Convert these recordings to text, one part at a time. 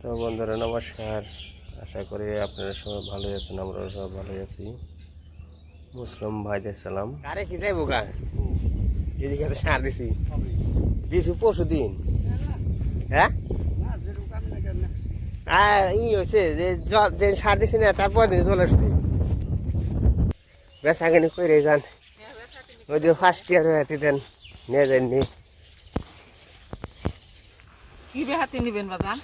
তো বন্ধুরা নমস্কার। আশা করি আপনারা সবাই ভালো আছেন আমরা সবাই ভালো আছি। মুসলিম ভাইদের সালাম। আরে কি যাইবো গা? এদিকে তো সার দিছি। দিছি পরশু দিন। হ্যাঁ? আর ই হয়েছে যে যে সার দিছি না তারপর দিন চলে আসছি। বেসা কিনি করে যান ওই যে ফার্স্ট ইয়ার হয়ে দেন নিয়ে যাননি কি বেহাতি নিবেন বাজান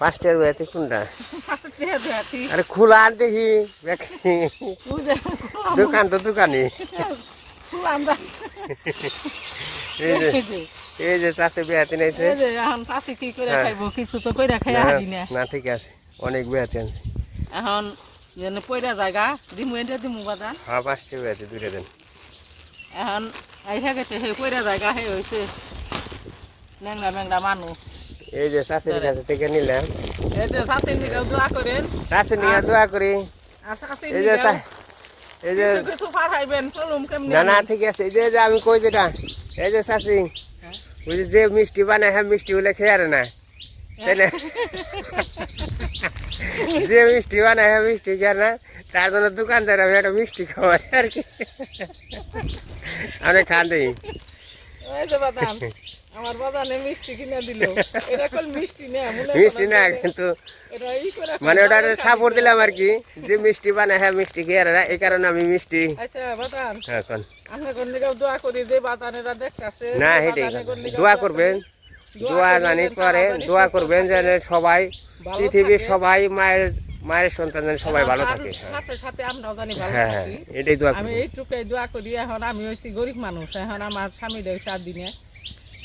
ইয়ার হয়ে কোনটা? আরে খোলা আর দেখি দোকান তো দোকানি এই যে চাষে কি করে হ্যাঁ। খাইবো? কিছু তো কইরা খাই না ঠিক আছে। অনেক বেহাতি আছে। এখন যেন পয়রা জায়গা দিমু এটা দিমু বাজান হ্যাঁ পাঁচটা বেহাতি দুইটা দেন। এখন আইসা গেছে সেই পয়রা জায়গা সেই হয়েছে ন্যাংরা ম্যাংরা মানুষ। এই যে চাষের কাছে থেকে নিলাম। এই যে দোয়া করি। এই যে এই না না ঠিক আছে। এই যে আমি কই যেটা? এই যে চাষি হ্যাঁ। ওই যে মিষ্টি বানায় হ্যাঁ মিষ্টি হলে খেয়ে না। তাই না? যে মিষ্টি বানায় হ্যাঁ মিষ্টি খেয়ে না। তার জন্য দোকানদার আমি একটা মিষ্টি খাওয়াই আর কি। আমি খান দিই আমার বাদানে মিষ্টি কিনে দিল। এটা কল মিষ্টি না মিষ্টি না কিন্তু এটা ই করে মানে ওটা সাপোর্ট দিলাম আর কি যে মিষ্টি বানায় হ্যাঁ মিষ্টি খেয়ে এই কারণে আমি মিষ্টি আচ্ছা এখন। গন্ডিগাও দোয়া করি যে বাদানেরা দেখতাছে। না যে হেঁটেই বাদানে গন্ডিগাঁও দোয়া করবেন দোয়া জানি করে দোয়া করবেন যেন সবাই পৃথিবীর সবাই মায়ের মায়ের সন্তান যেন সবাই ভালো থাকে। হ্যাঁ সাথে সাথে আমরাও জানি ভালো হ্যাঁ হ্যাঁ থাকি। এটাই দোয়া আমি এইটুকুই দোয়া করি এখন আমি হইছি গরিব মানুষ এখন আমার স্বামী দেয় চার দিনে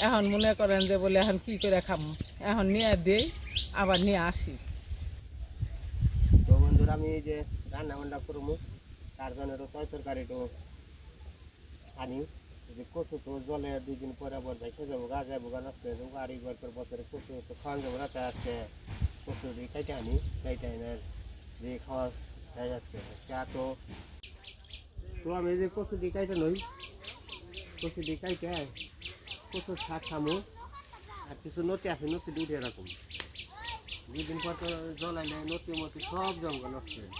এখন মনে করেন যে বলে এখন কি করে খাম? এখন নিয়ে দেই, আবার নিয়ে আসি। তো বন্ধুরা, আমি যে রান্না বান্না করব, তার জন্য তয় তরকারি একটু আনি। যে কচু তো জলে দুই দিন পরে আবার ভেসে যাব, গা যাব, গা হয়ে যাব, আর একবার করে বছরে কচু তো খাওয়ান যাব তাই আজকে কচু দিয়ে কাইটে আনি। কাইটে এনে দিয়ে খাওয়া আজকে চা তো তো আমি যে কচু দিয়ে কাইটে নই। কচু দিয়ে কাইটে কচু শাক খামো? আর কিছু নতি আছে নতি উঠে রাখুন। দুদিন পর তো জলাইলে নতি মতি সব জঙ্গল নষ্ট হয়ে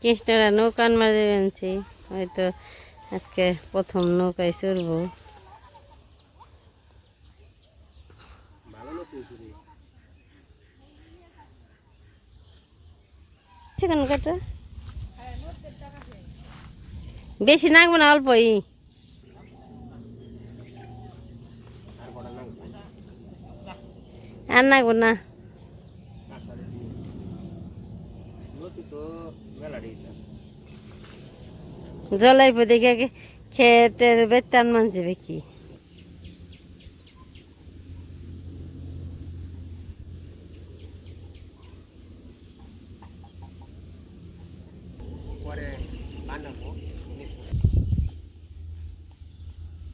কৃষ্ণরা নৌকান মাঝে বেনছি হয়তো আজকে প্রথম নৌকায় চড়বো। কাটা বেশি নাগবো না অল্পই আর কটা নাম আর না তো মেলা জলাইব দেখে খেটের বেতান মানছে কি?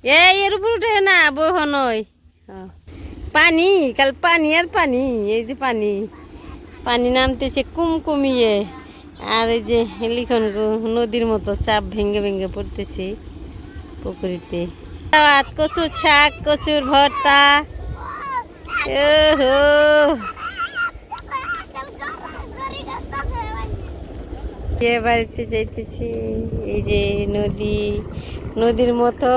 এই এর উপর উঠে না বহ নয় হ্যাঁ। পানি, কাল পানি আর পানি, এই যে পানি। পানি নামতেছে কুমকুমিয়ে, আর এই যে লিখন নদীর মতো চাপ ভেঙে ভেঙে পড়তেছে পুকুরিতে। কচুর শাক, কচুর ভর্তা। বাড়িতে যাইতেছি, এই যে নদী, নদীর মতো।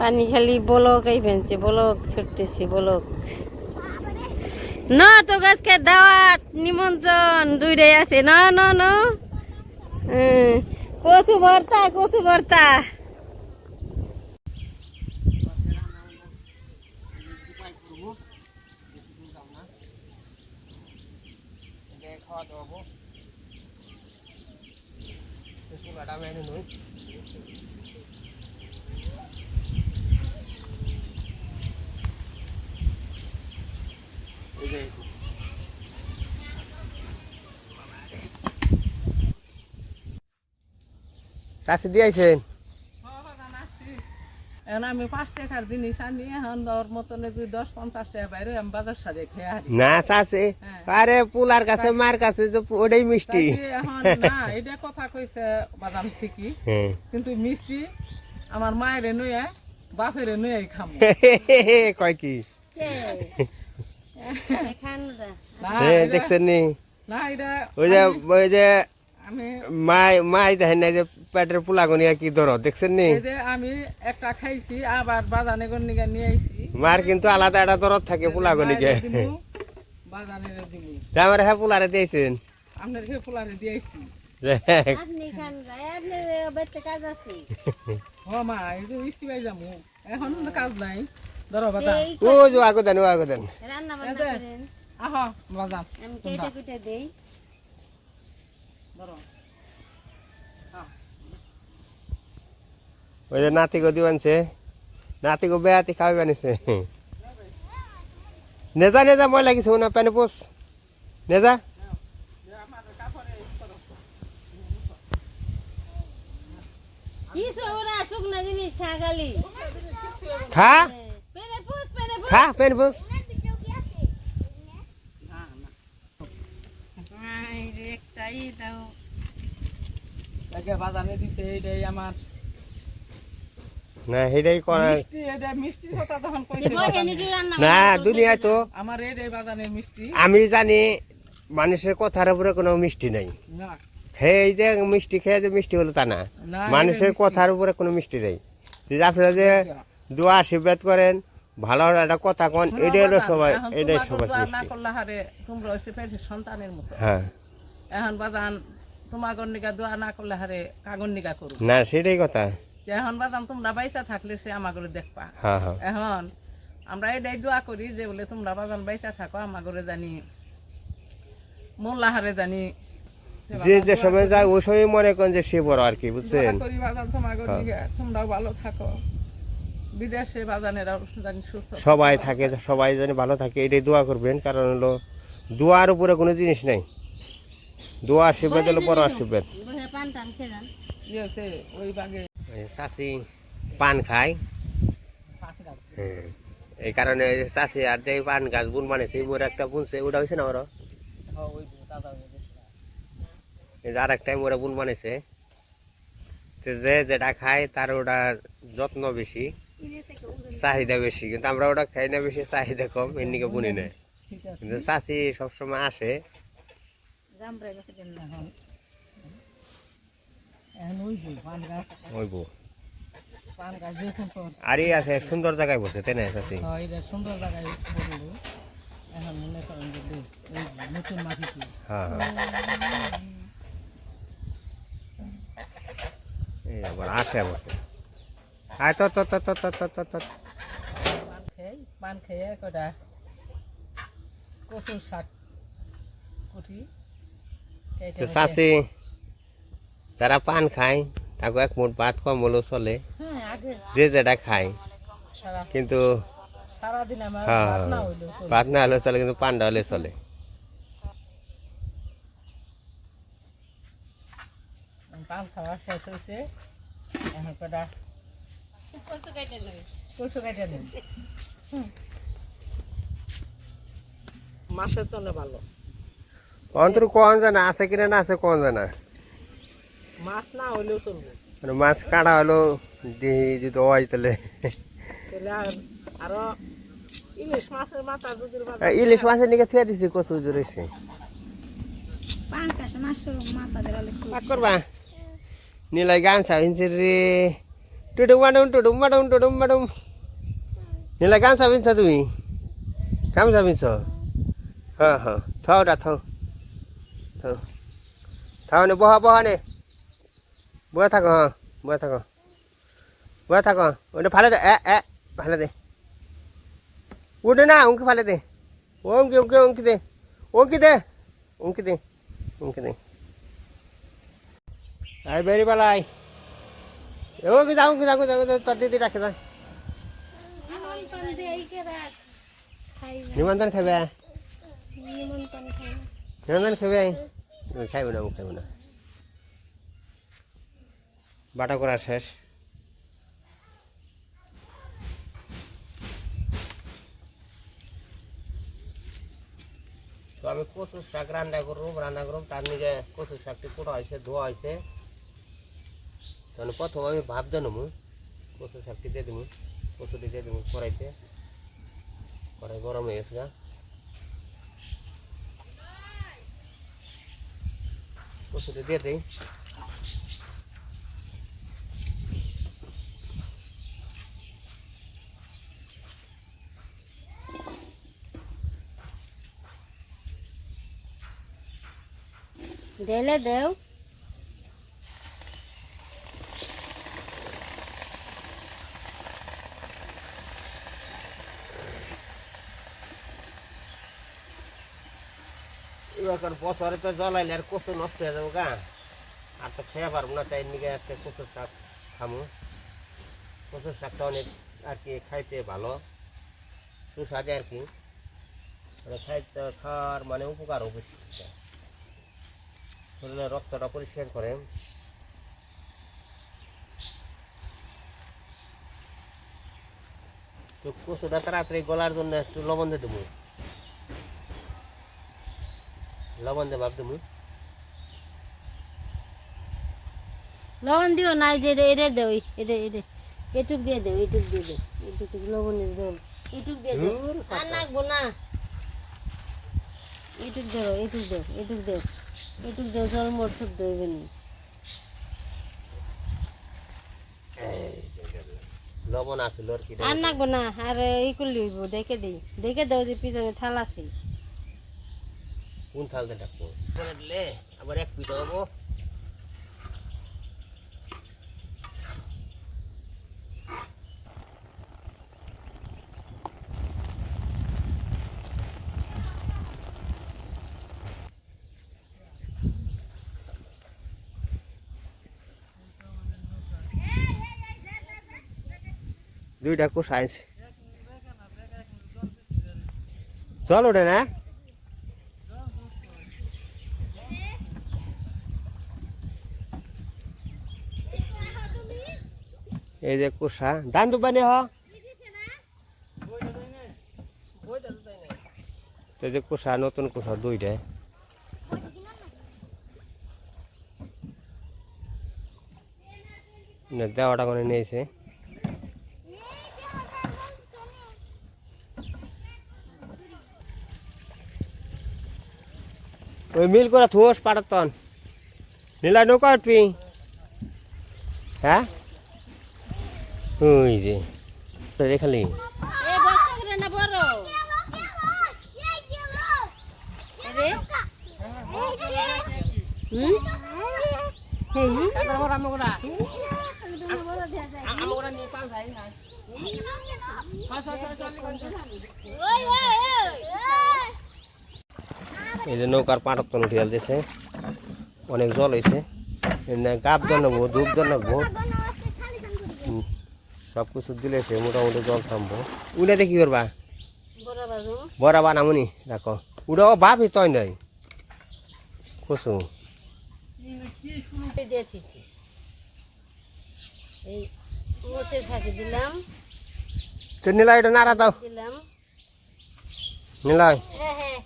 পানি খালি বলক এই ফেনছে বলক ছুটতেছে, বলক। না, তো গাছকে দাওয়াত, নিমন্ত্রণ, দুইটাই আছে। না না না। কচু ভর্তা কচু ভর্তা। খাওয়া দাওয়াবো চুলাটা মেনে নই এই যে চাষি দিয়েছেন এখন আমি পাঁচ টাকার জিনিস আনি এখন ওর মতন যদি দশ পঞ্চাশ টাকা বাইরে আমি বাজার সাজে খেয়ে না চাষে হ্যাঁ। আরে পুলার কাছে মার কাছে তো ওটাই মিষ্টি। এখন না এটা কথা কইছে বাদাম ঠিকই হ্যাঁ। কিন্তু মিষ্টি আমার মায়ের নয়ে বাপের নয়ে খাম। কয় কি? হ্যাঁ দেখছেন নি? ওই যে ওই যে মাই মাই দেখেন না যে পেটের পোলাগনিয়া কি দর দেখছেন নি? আমি একটা খাইছি আবার বাজানে গন্নিকা নিয়ে আইছি। মার কিন্তু আলাদা একটা দরদ থাকে পোলাগনিকে। বাজানের দিমু। তা আমার হ্যাঁ পোলারে দিয়েছেন? আপনার খেয়ে ফুলারে দিয়ে আইছি আপনি খান আপনার বাড়িতে কাজ আছে। ও মা এই যে বৃষ্টি পাই যাব এখন তো কাজ নাই। ধরো বাজা ও যে আগো দেন ও আগো দেন। রান্না বান্না করেন। আহ বাজান আমি কেটে কুটে দেই। ধরো। ওই যে নাতি গো দিবানছে নাতি গো বেয়াতি খাওয়াই বানিছে নেজা নেজা মই লাগিছে না পেনে পোষ নেজা। খা? হ্যাঁ পেন না আমি জানি মানুষের কথার উপরে কোনো মিষ্টি নাই। খেয়ে যে মিষ্টি খেয়ে যে মিষ্টি হলো তা না। মানুষের কথার উপরে কোনো মিষ্টি নেই। আপনারা যে দোয়া আশীর্বাদ করেন ভালো একটা কথা কন শোনো এটাই হলো সবাই এটাই সবাই মিষ্টি তোমরা পেটের সন্তানের মতো। হ্যাঁ। এখন বাজান তোমার গন্ডিকা দোয়া না করলে হারে কাগন্ডিকা করু না সেটাই কথা। এখন বাজান তোমরা বাইসা থাকলে সে দেখবা। হ্যাঁ হ্যাঁ। এখন আমরা এটাই দোয়া করি যে বলে তোমরা বাজান বাইসা থাকো আমাকে জানি মোল্লা হারে জানি যে যে সময় যায় ওই সময় মনে করেন যে সে বড় আর কি বুঝছেন? হ্যাঁ। দিকে তোমরাও ভালো থাকো। বিদেশে জানি সুস্থ সবাই থাকে সবাই যেন ভালো থাকে এটাই দোয়া করবেন কারণ হলো দোয়ার উপরে কোনো জিনিস নাই। দোয়া আশীর্বাদ হলো বড় আশীর্বাদ চাষি পান খায়। হ্যাঁ। এই কারণে চাষি আর যে পান গাছ বুন মানেছে মোর একটা বুনছে ওটা হয়েছে না ওরা হ্যাঁ, ওই যে দাদা ওই যে। এই যে মোরা বুন বানাইছে যে যেটা খায় তার ওটার যত্ন বেশি। চাহিদা বেশি কিন্তু আমরা ওটা খাই না বেশি চাহিদা কম এমনিকে বুনি না কিন্তু চাষি সবসময় আসে। আরে আছে সুন্দর জায়গায় বসে তাই না চাষি সুন্দর জায়গায় হ্যাঁ হ্যাঁ। আবার আসে বসে। আয় তো তো তো তো তো তো তো তো পান খেয়ে কটা? কচুর শাক। কুটি চাষি যারা পান খায় তাকে এক মুঠ ভাত কম হলেও চলে। হ্যাঁ যে যেটা খায়। কিন্তু হ্যাঁ ভাত না হইলেও চলে। কিন্তু পানটা হলে চলে। পান খাওয়া শেষ হয়েছে এখন কটা? মাছের জন্য ভালো। অন্তর কন জানা আছে কিনা না আছে কন জানা? মাছ না হইলেও চলবে। মানে মাছ কাটা হলো দিহি যদি হয় তাহলে। তাহলে আরও ইলিশ মাছের মাথা ইলিশ মাছের নিকে থুয়ে দিছি কচু জুড়েছে পাঙ্কাশ মাথা করবা। নিলাই গান সাবিনছে রে। टुडुमाडून टुडुमाडून टुडुमाडूम nên là cám sao bên sao tụi cám sao bên sao hả hả thao. Đã thao thao thao này bó bò này bó thằng hả bó thằng hả bó thằng hả nó phá lên đây. É é phá lên đây. Uống nó na uống cái phá lên đây. Uống kia, uống kia, uống kia đây. Uống kia đây. Uống kia đây. Uống cái đây. Ai beri balai কি যাও যাও তোর দিদি রাখে যা নিমন্ত্রণ খাবে নিমন্ত্রণ খাবে খাইব না খাইব না। বাটা করা শেষ। তো আমি কচুর শাক রান্না করব রান্না করব, তার নিকে কচুর শাকটি কোটা হয়েছে, ধোয়া হয়েছে। তখন প্রথম আমি ভাব জানমু কচু শাকটি দিয়ে দেবো, কচুটি দিয়ে দেবো কড়াইতে। কড়াই গরম হয়ে গেছে কচুটি দিয়ে দিই। Dele deu. এবার বছরে তো জ্বলাইলে আর কচু নষ্ট হয়ে যাব গা। আর তো খেয়ে পারব না, তাই নিকে একটা কচুর শাক খামো। কচুর শাকটা অনেক আর কি খাইতে ভালো, সুস্বাদে আর কি। খাইতে খাওয়ার মানে উপকার বেশি শরীরে রক্তটা পরিষ্কার করে। তো কচুটা তাড়াতাড়ি গলার জন্য একটু লবণ দিয়ে দেবো। লবণ দেবো লবণ দিও নাই যে এটা দেও এটা এটা। এটুক দিয়ে দেও এটুক দিয়ে দেও এটুক লবণের জল। এটুক দিয়ে দেও আর নাকবো না। এটুক দেও এটুক দেও এটুক দেও এটুক দেও জল মোট টুক দেবে না লবণ আছে আর কি আর নাকবো না আর ই করলে দেখে দিই। দেখে দাও যে পিছনে থাল আছে। কোন থালতে ডাকবো করে দিলে আবার এক পিঠা হব দুইটা কোষা আছে চল ওঠে না। এই যে কোষা। ধান দুবানি হ। এই যে কোষা নতুন কোষা দুইটা না, দেওয়াটা করে নিয়েছে। ওই মিল করে থোস পাড়াতন নীলা নৌকা উঠবি। হ্যাঁ? ওই যে। দেখালি এ বাচ্চা করে না বড়। রে হুম? হেই ওই ওই ওই এই যে নৌকার পাটাতন উঠিয়াল দিছে। অনেক জল হয়েছে গাব জন নেব ধূপ জন নেব। সব কিছু দিলে সে মোটামুটি জল থামবো। উড়াতে কি করবা? বড় বাজু বড়া বানামুনি? রাখো উড়াও ভাবি তই নয় কসু? দিয়েছি এই মোচের ফাঁকি দিলাম। তো নীলা এটা নাড়া দাও। দিলাম। হ্যাঁ হ্যাঁ।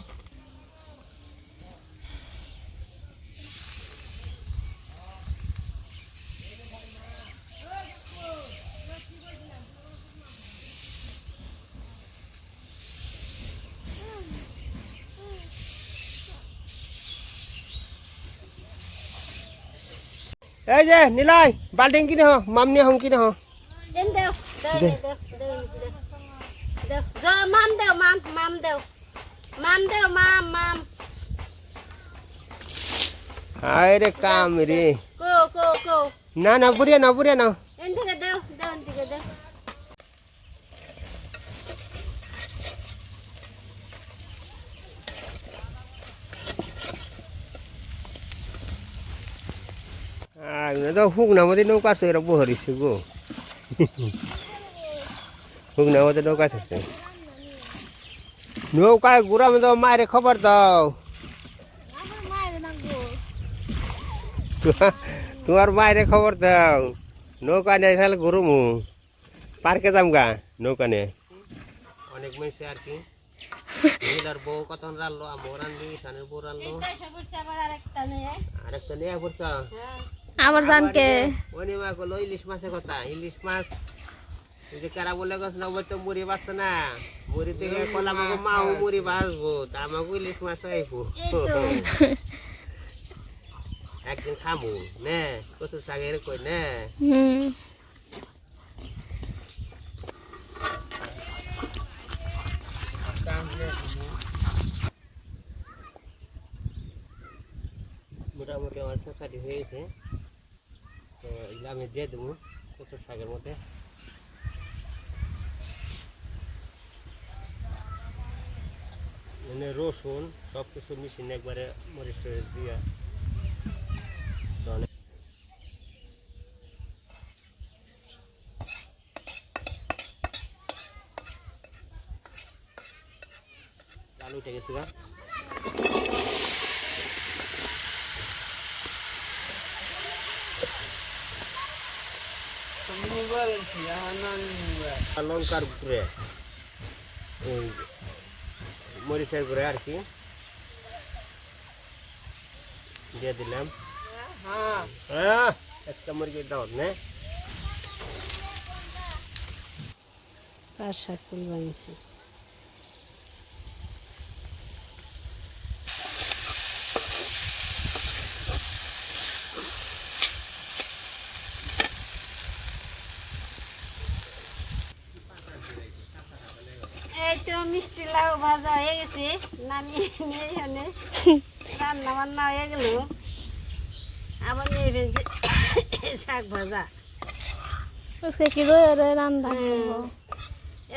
এই যে নীলাই বাল্টিং কিনে হ মামনি হং কিনে হ। মাম দেও মাম মাম দেও। মাম দেও মাম মাম। হায় কাম রে। কো কো কো। না না পুরিয়া না পুরিয়া না এন থেকে দেও দেও এন থেকে দেও আগে তো হুকনা মধ্যে নৌকা আছে এরা বহরিছে গো। হুকনা মধ্যে নৌকা আছে নৌকায় ঘুরা মধ্যে মায়ের খবর দাও। আমার তোমার মায়ের খবর দাও। নৌকা নিয়ে তাহলে ঘুরুমু। পার্কে যাম গা নৌকা নিয়ে। অনেক মেয়েছে আর কি। মহিলার বউ কত রানলো আমও রানলি সানের বউ রানলো আরেকটা নিয়ে। আরেকটা নিয়ে পড়ছ? আবার জানকে। ওনি মা কলো ইলিশ মাছের কথা ইলিশ মাছ এই যে কারা বলে গেছ না তো মুড়ি বাঁচছে না মুড়ি থেকে কলা আমাকে মাও মুড়ি বাঁচবো তা আমাকে ইলিশ মাছ আইবো। একদিন খামু নে কচুর শাকের কই নে। মোটামুটি আমার শাকাটি হয়েছে তো এগুলো আমি দিয়ে দেবো কচুর শাকের মধ্যে। মানে রসুন সব কিছু মিশিয়ে একবারে মরিচ টরিচ দিয়া উঠে গেছে গা আর লঙ্কার গুঁড়ে। এই মরিচের গুঁড়ে আর কি। দিয়ে দিলাম। হ্যাঁ মুরগি মুরগির দাওয়াত, নে। আর শাক ফুল বানিয়েছি এই তো মিষ্টি লাউ ভাজা হয়ে গেছে নামিয়ে নিয়ে এখানে রান্না বান্না হয়ে গেল। আবার নিয়ে ফেলছে শাক ভাজা। আজকে কি রয়ে রয়ে রান্না? হুম।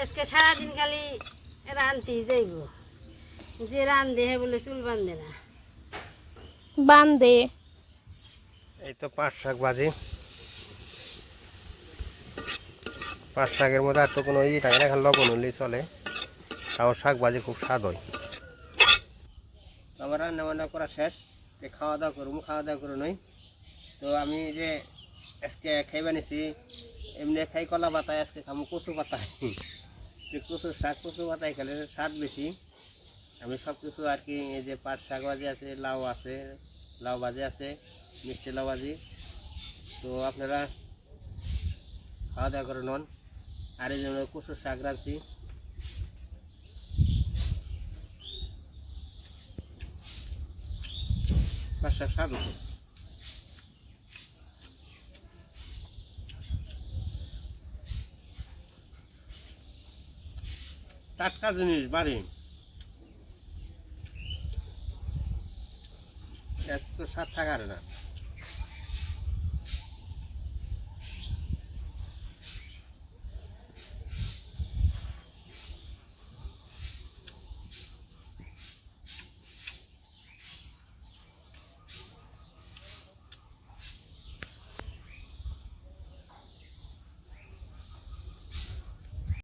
আজকে সারাদিন খালি রানতেই যাইব। যে রান্ধে হে বলে চুল বান্ধে না। বান্দে এই তো পাঁচ শাক ভাজি। পাঁচ শাকের মধ্যে আর তো কোনো ই থাকে না খালি লবণ হলেই চলে। তাও শাক ভাজি খুব স্বাদ হয়। আমার রান্না বান্না করা শেষ, তো খাওয়া দাওয়া করব, খাওয়া দাওয়া করে নই। তো আমি যে আজকে খাই বানিয়েছি এমনি খাই কলা পাতায়, আজকে খামো কচু পাতায়। তো কচুর শাক, কচু পাতায় খেলে স্বাদ বেশি। আমি সব কিছু আর কি, এই যে পাট শাক ভাজি আছে, লাউ আছে, লাউ ভাজি আছে, মিষ্টি লাউ ভাজি। তো আপনারা খাওয়া দাওয়া করে নন। আর এই জন্য কচুর শাক রাঁধছি পাট শাক স্বাদ টাটকা জিনিস বাড়ি। এত স্বাদ থাকার না।